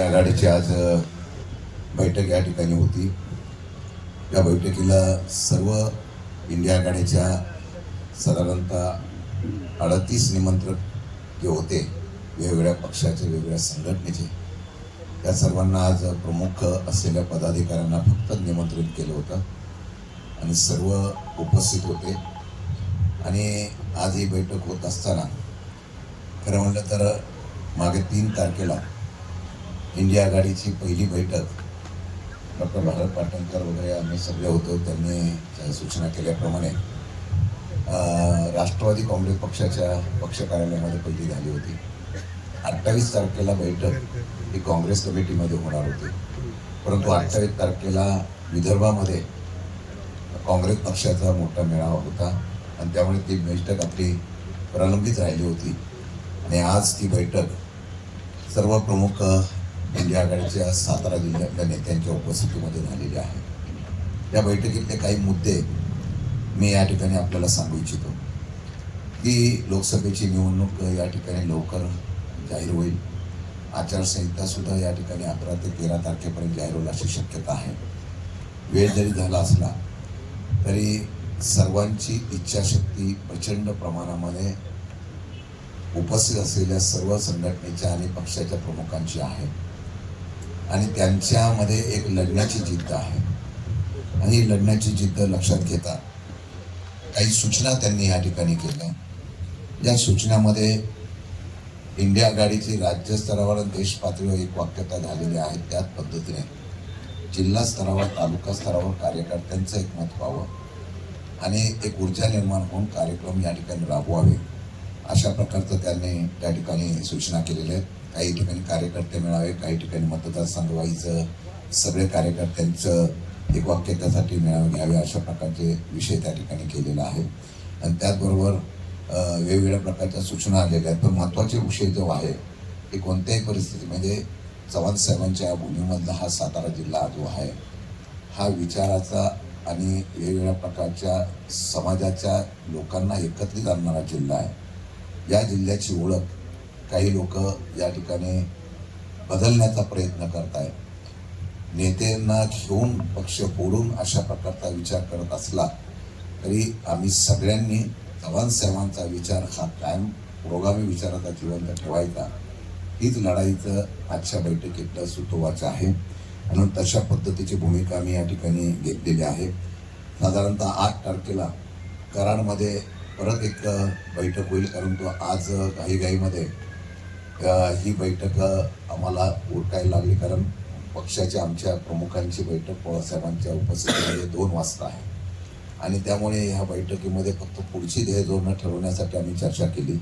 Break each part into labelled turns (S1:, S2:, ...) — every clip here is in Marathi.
S1: आघाडीची आज बैठक या ठिकाणी होती. या बैठकीला सर्व इंडिया आघाडीच्या साधारणतः अडतीस निमंत्रक जे होते वेगवेगळ्या पक्षाचे वेगवेगळ्या संघटनेचे त्या सर्वांना आज प्रमुख असलेल्या पदाधिकाऱ्यांना फक्त निमंत्रित केलं होतं. आणि सर्व उपस्थित होते. आणि आज ही बैठक होत असताना खरं म्हणलं तर मागे तीन तारखेला इंडिया आघाडीची पहिली बैठक. डॉक्टर भारत पाटणकर वगैरे आम्ही सगळे होतो त्यांनी त्या सूचना केल्याप्रमाणे. राष्ट्रवादी काँग्रेस पक्षाच्या पक्ष कार्यालयामध्ये पहिली झाली होती. अठ्ठावीस तारखेला बैठक ही काँग्रेस कमिटीमध्ये होणार होती. परंतु अठ्ठावीस तारखेला विदर्भामध्ये काँग्रेस पक्षाचा मोठा मेळावा होता आणि त्यामुळे ती बैठक आपली प्रलंबित राहिली होती. आणि आज ती बैठक सर्व प्रमुख इंडिया आघाडीच्या सातारा जिल्ह्यातल्या नेत्यांच्या उपस्थितीमध्ये झालेली आहे त्या बैठकीतले काही मुद्दे मी या ठिकाणी आपल्याला सांगू इच्छितो. की लोकसभेची निवडणूक या ठिकाणी लवकर जाहीर होईल. आचारसंहितासुद्धा या ठिकाणी अकरा ते तेरा तारखेपर्यंत जाहीर होईल अशी शक्यता आहे. वेळ जरी झाला असला तरी सर्वांची इच्छाशक्ती प्रचंड प्रमाणामध्ये उपस्थित असलेल्या सर्व संघटनेच्या आणि पक्षाच्या प्रमुखांची आहे. आणि त्यांच्यामध्ये एक लढण्याची जिद्द आहे. आणि लढण्याची जिद्द लक्षात घेता काही सूचना त्यांनी या ठिकाणी केल्या. या सूचनामध्ये इंडिया आघाडीची राज्यस्तरावर देश पातळीवर एक वाक्यता झालेली आहे त्याच पद्धतीने जिल्हा स्तरावर तालुका स्तरावर कार्यकर्त्यांचं एक मत व्हावं आणि एक ऊर्जा निर्माण होऊन कार्यक्रम या ठिकाणी राबवावे अशा प्रकारचं त्यांनी त्या ठिकाणी सूचना केलेल्या आहेत. काही ठिकाणी कार्यकर्ते मिळावे काही ठिकाणी मतदारसंघ व्हायचं सगळे कार्यकर्त्यांचं एक वाक्यत्यासाठी मेळावे घ्यावे अशा प्रकारचे विषय त्या ठिकाणी केलेला आहे. आणि त्याचबरोबर वेगवेगळ्या प्रकारच्या सूचना आलेल्या आहेत. पण महत्त्वाचे विषय जो आहे ते कोणत्याही परिस्थितीमध्ये म्हणजे चव्हाण साहेबांच्या भूमीमधला हा सातारा जिल्हा जो आहे हा विचाराचा आणि वेगवेगळ्या प्रकारच्या समाजाच्या लोकांना एकत्रित आणणारा जिल्हा आहे. या जिल्ह्याची ओळख काही लोक या ठिकाणी बदलण्याचा प्रयत्न करत आहेत नेत्यांना घेऊन पक्ष फोडून अशा प्रकारचा विचार करत असला तरी आम्ही सगळ्यांनी चव्हाण साहेबांचा विचार हा कायम पुरोगामी विचाराचा जिवंत ठेवायचा. हीच लढाईचं आजच्या बैठकीतलं सुतोवाच आहे. म्हणून तशा पद्धतीची भूमिका मी या ठिकाणी घेतलेली आहे. साधारणतः आठ तारखेला कराडमध्ये परत एक बैठक होईल कारण तो आज घाईघाईमध्ये ही बैठक आम्हाला उरकायला लागली कारण पक्षाच्या आमच्या प्रमुखांची बैठक पवारसाहेबांच्या उपस्थितीमध्ये दोन वाजता आहे. आणि त्यामुळे ह्या बैठकीमध्ये फक्त पुढची ध्येय धोरणं ठरवण्यासाठी आम्ही चर्चा केली.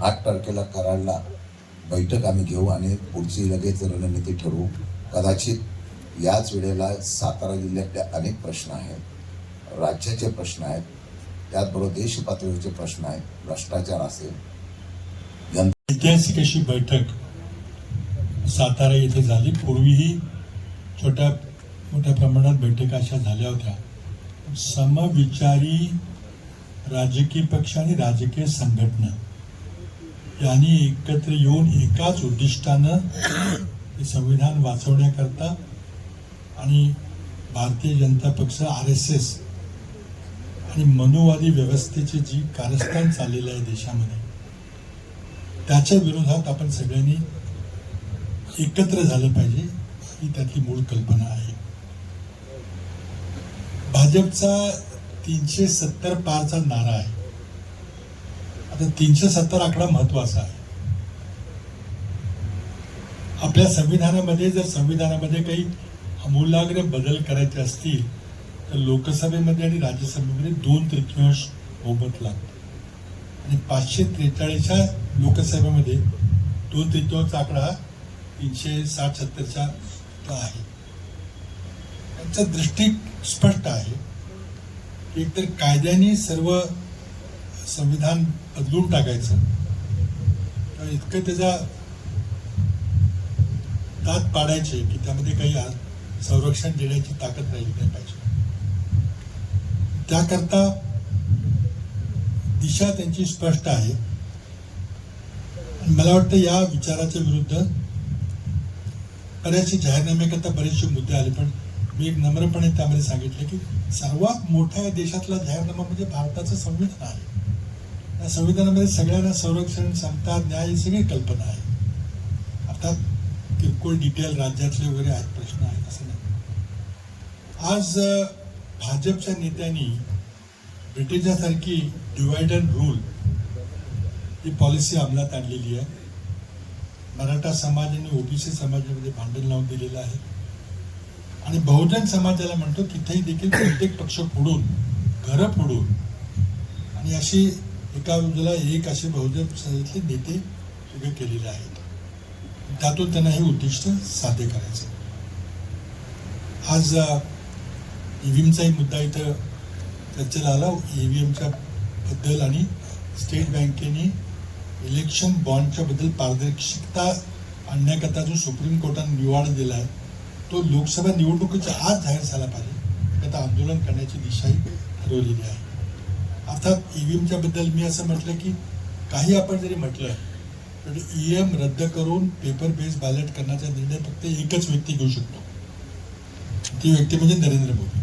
S1: आठ तारखेला कराडला बैठक आम्ही घेऊ आणि पुढची लगेच रणनीती ठरवू. कदाचित याच वेळेला सातारा जिल्ह्यातले अनेक प्रश्न आहेत राज्याचे प्रश्न आहेत त्याचबरोबर देश पातळीवरचे प्रश्न आहेत भ्रष्टाचार असेल
S2: ऐतिहासिक अशी बैठक सातारा येथे झाली. पूर्वीही छोट्या मोठ्या प्रमाणात बैठका अशा झाल्या होत्या. समविचारी राजकीय पक्ष आणि राजकीय संघटना यांनी एकत्र येऊन एकाच उद्दिष्टानं संविधान वाचवण्याकरता आणि भारतीय जनता पक्ष आर एस एस आणि मनुवादी व्यवस्थेची जी कारस्थान चाललेलं आहे देशामध्ये त्याच्या विरोधात आपण सगळ्यांनी एकत्र झालं पाहिजे ही त्यातली मूळ कल्पना आहे. भाजपचा तीनशे सत्तर पारचा नारा आहे. आता तीनशे सत्तर आकडा महत्त्वाचा आहे. आपल्या संविधानामध्ये जर संविधानामध्ये काही अमूलाग्र बदल करायचे असतील तर लोकसभेमध्ये आणि राज्यसभेमध्ये दोन तृतीयांश बहुमत लागतं आणि पाचशे त्रेचाळीसच्या लोकसभेमध्ये दोन तृतीयांश आकडा तीनशे साठ सत्तरच्या आहे. त्यांचा दृष्टी स्पष्ट आहे. एकतर कायद्याने सर्व संविधान बदलून टाकायचं. तर इतकं त्याचा दात पाडायचे की त्यामध्ये काही संरक्षण देण्याची ताकद राहिली नाही पाहिजे. त्याकरता दिशा त्यांची स्पष्ट आहे. मला वाटतं या विचाराच्या विरुद्ध बऱ्याचशे जाहीरनाम्याकरता बरेचसे मुद्दे आले पण मी एक नम्रपणे त्यामध्ये सांगितले की सर्वात मोठा या देशातला जाहीरनामा म्हणजे भारताचं संविधान आहे. या संविधानामध्ये सगळ्यांना संरक्षण समता न्याय ही सगळी कल्पना आहे. अर्थात किरकोळ डिटेल राज्यातले वगैरे आहेत प्रश्न आहेत असं नाही. आज भाजपच्या नेत्यांनी ब्रिटिशासारखी डिवाइड अँड रूल ही पॉलिसी अंमलात आणलेली आहे. मराठा समाज आणि ओबीसी समाजामध्ये भांडण लावून दिलेलं आहे. आणि बहुजन समाजाला म्हणतो तिथेही देखील प्रत्येक पक्ष फोडून घरं फोडून आणि अशी एका बाजूला एक असे बहुजन समाजातले नेते उभे केलेले आहेत. त्यातून त्यांना हे उद्दिष्ट साध्य करायचं आज ईव्हीएमचाही मुद्दा इथं चर्चेला आला. ईव्हीएमच्या बद्दल आणि स्टेट बँकेने इलेक्शन बॉन्डच्या बद्दल पारदर्शकता आणण्याकरता जो सुप्रीम कोर्टाने निवाड दिला आहे तो लोकसभा निवडणुकीच्या आज जाहीर झाला पाहिजे. आता आंदोलन करण्याची दिशाही ठरवलेली आहे. अर्थात ईव्हीएमच्या बद्दल मी असं म्हटलं की काही आपण जरी म्हटलं तर एम रद्द करून पेपर बेस बॅलेट करण्याचा निर्णय फक्त एकच व्यक्ती घेऊ शकतो. ती व्यक्ती म्हणजे नरेंद्र मोदी.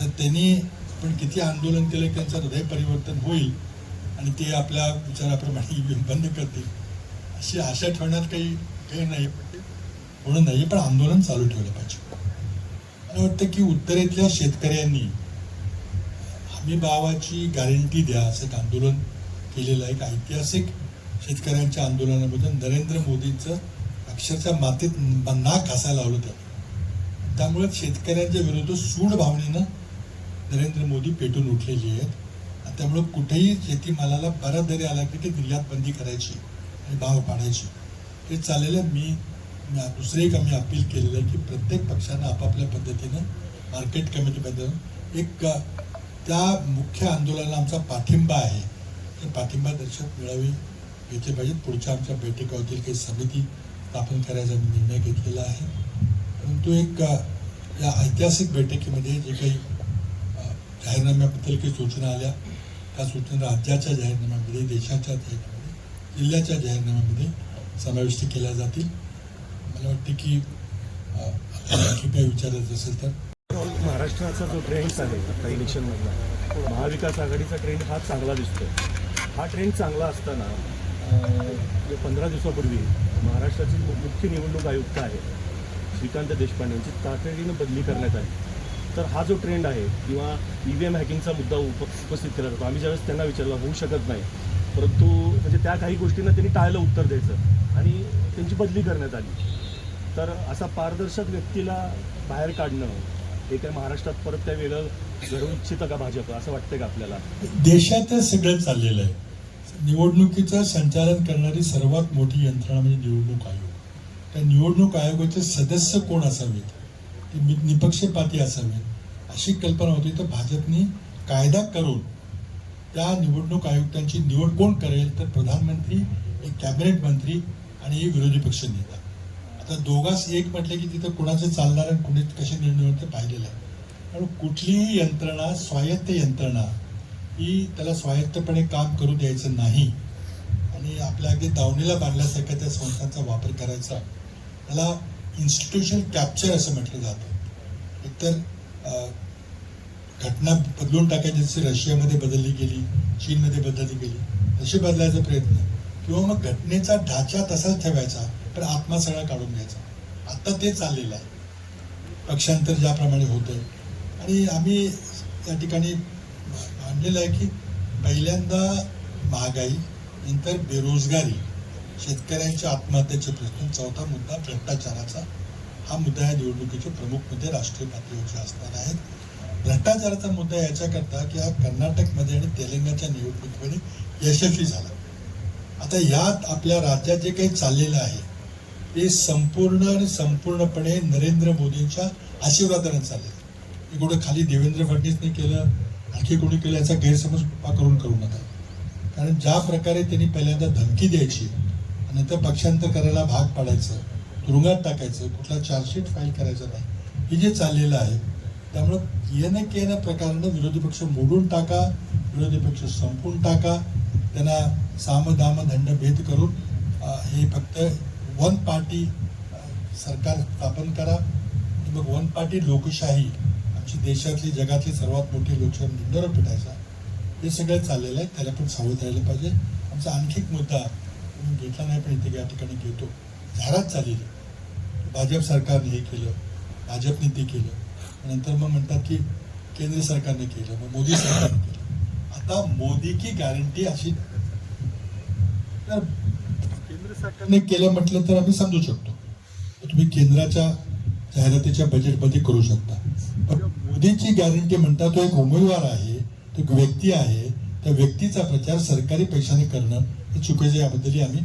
S2: तर त्यांनी पण किती आंदोलन केलं त्यांचं हृदय परिवर्तन होईल आणि ते आपल्या विचाराप्रमाणे बंद करतील अशी आशा ठेवण्यात काही काही नाही म्हणून होणं नाही पण आंदोलन चालू ठेवलं पाहिजे. मला वाटतं की उत्तरेतल्या शेतकऱ्यांनी हमी भावाची गॅरंटी द्या असं एक आंदोलन केलेलं आहे. एक ऐतिहासिक शेतकऱ्यांच्या आंदोलनामधून नरेंद्र मोदींचं अक्षरशः मातीत नाक घासायला लावलं त्यामुळे शेतकऱ्यांच्या विरोधात सूड भावनेनं नरेंद्र मोदी पेटून उठलेली आहेत. त्यामुळं कुठेही शेतीमालाला बऱ्याच दरी आला की ते निर्यात बंदी करायची आणि भाव पाडायची. हे चाललेलं मी दुसरे एक आम्ही अपील केलेलं आहे की प्रत्येक पक्षानं आपापल्या पद्धतीनं मार्केट कमिटीबद्दल एक त्या मुख्य आंदोलनाला आमचा पाठिंबा आहे. ते पाठिंबा दर्शक मेळावे घेतले पाहिजेत. पुढच्या आमच्या बैठका होतील काही समिती स्थापन करायचा निर्णय घेतलेला आहे. परंतु एक या ऐतिहासिक बैठकीमध्ये जे काही जाहीरनाम्याबद्दल काही सूचना आल्या. त्या सूचना राज्याच्या जाहीरनाम्यामध्ये देशाच्या जाहीरनाम्यामध्ये जिल्ह्याच्या जाहीरनाम्यामध्ये समाविष्ट केल्या जातील. मला वाटते की आणखी काही विचारायचं असेल तर.
S3: महाराष्ट्राचा जो ट्रेंड आहे आता इलेक्शनमधला महाविकास आघाडीचा ट्रेंड हा चांगला दिसतो हा ट्रेंड चांगला असताना अं, पंधरा दिवसापूर्वी महाराष्ट्राचे मुख्य निवडणूक आयुक्त आहेत श्रीकांत देशपांडे यांची तातडीनं बदली करण्यात आली. तर हा जो ट्रेंड आहे किंवा ई व्ही एम हॅकिंगचा मुद्दा उप उपस्थित केला जातो. आम्ही ज्यावेळेस त्यांना विचारला होऊ शकत नाही. परंतु म्हणजे त्या काही गोष्टींना त्यांनी टाळलं उत्तर द्यायचं आणि त्यांची बदली करण्यात आली. तर असा पारदर्शक व्यक्तीला बाहेर काढणं हे काय महाराष्ट्रात परत काय वेगळं घडवू इच्छितं का भाजप? असं वाटतं का आपल्याला?
S2: देशातच सगळं चाललेलं आहे. निवडणुकीचं संचालन करणारी सर्वात मोठी यंत्रणा म्हणजे निवडणूक आयोग. त्या निवडणूक आयोगाचे सदस्य कोण असावेत? निपक्षपाती असावी. अशी कल्पना होती तर भाजपनी कायदा करून त्या निवडणूक आयुक्तांची निवड कोण करेल तर प्रधानमंत्री एक कॅबिनेट मंत्री आणि एक विरोधी पक्ष नेता. आता दोघांस एक म्हटलं की तिथं कोणाचं चालणार आणि कुणी कसे निर्णय होते पाहिलेलं आहे. पण कुठलीही यंत्रणा स्वायत्त यंत्रणा ही त्याला स्वायत्तपणे काम करू द्यायचं नाही. आणि आपल्या अगदी दावणीला बांधल्यासारख्या त्या संस्थांचा वापर करायचा. त्याला इन्स्टिट्यूशन कॅप्चर असं म्हटलं जातं. एकतर घटना बदलून टाकायची जशी रशियामध्ये बदलली गेली चीनमध्ये बदलली गेली तशी बदलायचा प्रयत्न. किंवा मग घटनेचा ढाचा तसाच ठेवायचा पण आत्मा सगळा काढून घ्यायचा. आत्ता ते चाललेलं आहे. पक्षांतर ज्याप्रमाणे होतंय. आणि आम्ही या ठिकाणी मांडलेलं आहे की पहिल्यांदा महागाई नंतर बेरोजगारी शेतकऱ्यांच्या आत्महत्येचे प्रश्न चौथा मुद्दा भ्रष्टाचाराचा. हा मुद्दा या निवडणुकीचे प्रमुख मुद्दे राष्ट्रीय पातळीवरचे असणार आहेत. भ्रष्टाचाराचा मुद्दा याच्याकरता की हा कर्नाटकमध्ये आणि तेलंगणाच्या निवडणुकीमध्ये यशस्वी झाला. आता यात आपल्या राज्यात जे काही चाललेलं आहे ते संपूर्ण आणि संपूर्णपणे नरेंद्र मोदींच्या आशीर्वादाने चाललेलं आहे. हे कुठं खाली देवेंद्र फडणवीसने केलं आणखी कोणी केलं याचा गैरसमज कृपा करून करू नका. कारण ज्या प्रकारे त्यांनी पहिल्यांदा धमकी द्यायची आणि नंतर पक्षांतर करायला भाग पाडायचं तुरुंगात टाकायचं कुठला चार्जशीट फाईल करायचं नाही. हे जे चाललेलं आहे त्यामुळं येणं केनं प्रकारानं विरोधी पक्ष मोडून टाका विरोधी पक्ष संपून टाका त्यांना सामदाम दंड भेद करून हे फक्त वन पार्टी सरकार स्थापन करा. आणि मग वन पार्टी लोकशाही आमची देशातली जगातली सर्वात मोठी लोकशाही मुद्द्यावर पेटायचा हे सगळं चाललेलं आहे त्याला पण सावध राहिलं पाहिजे. आमचा आणखी एक मुद्दा मी घेतला नाही पण इथे या ठिकाणी घेतो जाहिरात झालेली भाजप सरकारने हे केलं. भाजपने ते केलं. नंतर मग म्हणतात की केंद्र सरकारने केलं मग मोदी सरकारने केलं. आता मोदी की गॅरंटी अशी. तर केंद्र सरकारने केलं म्हटलं तर आम्ही समजू शकतो. तुम्ही केंद्राच्या जाहिरातीच्या बजेटमध्ये करू शकता. पण मोदीची गॅरंटी म्हणता तो एक उमेदवार आहे तो एक व्यक्ती आहे त्या व्यक्तीचा प्रचार सरकारी पैशाने करणं हे चुकीचं याबद्दलही आम्ही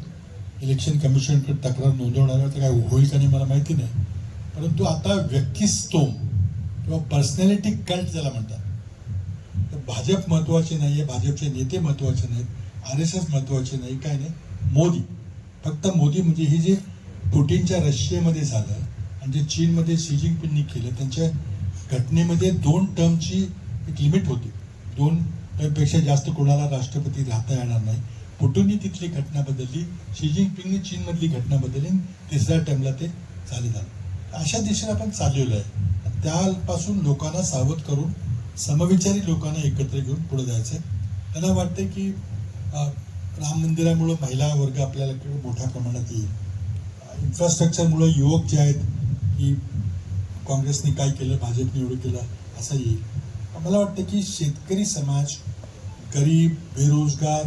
S2: इलेक्शन कमिशनकडे तक्रार नोंदवणार तर काय होईल का नाही मला माहिती नाही. परंतु आता व्यक्तिस्तोम किंवा पर्सनॅलिटी कल्ट ज्याला म्हणतात. तर भाजप महत्त्वाचे नाही आहे भाजपचे नेते महत्त्वाचे नाहीत आर एस एस महत्त्वाचे नाही काय नाही. मोदी. फक्त मोदी म्हणजे हे जे पुटिनच्या रशियामध्ये झालं आणि जे चीनमध्ये शी जिनपिंगनी केलं त्यांच्या घटनेमध्ये दोन टर्मची एक लिमिट होती. दोन टर्मपेक्षा जास्त कोणाला राष्ट्रपती राहता येणार नाही. कुठूनही तिथली घटना बदलली शी जिनपिंगनी चीनमधली घटना बदलली तिसऱ्या टाईमला ते चालू झालं. अशा दिशेने आपण चाललेलो आहे. त्यापासून लोकांना सावध करून समविचारी लोकांना एकत्र घेऊन पुढे जायचं आहे त्यांना वाटतं की राम मंदिरामुळं महिला वर्ग आपल्याला किंवा मोठ्या प्रमाणात येईल. इन्फ्रास्ट्रक्चरमुळं युवक जे आहेत की काँग्रेसने काय केलं भाजपने एवढं केलं असं येईल. मला वाटतं की शेतकरी समाज गरीब बेरोजगार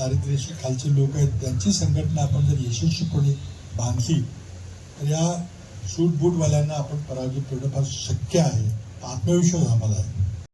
S2: दारिद्र्याशी खालचे लोक आहेत त्यांची संघटना आपण जर यशस्वीपणे बांधली तर या सूट बूटवाल्यांना आपण पराजित करणं फार शक्य आहे. आत्मविश्वास आम्हाला आहे.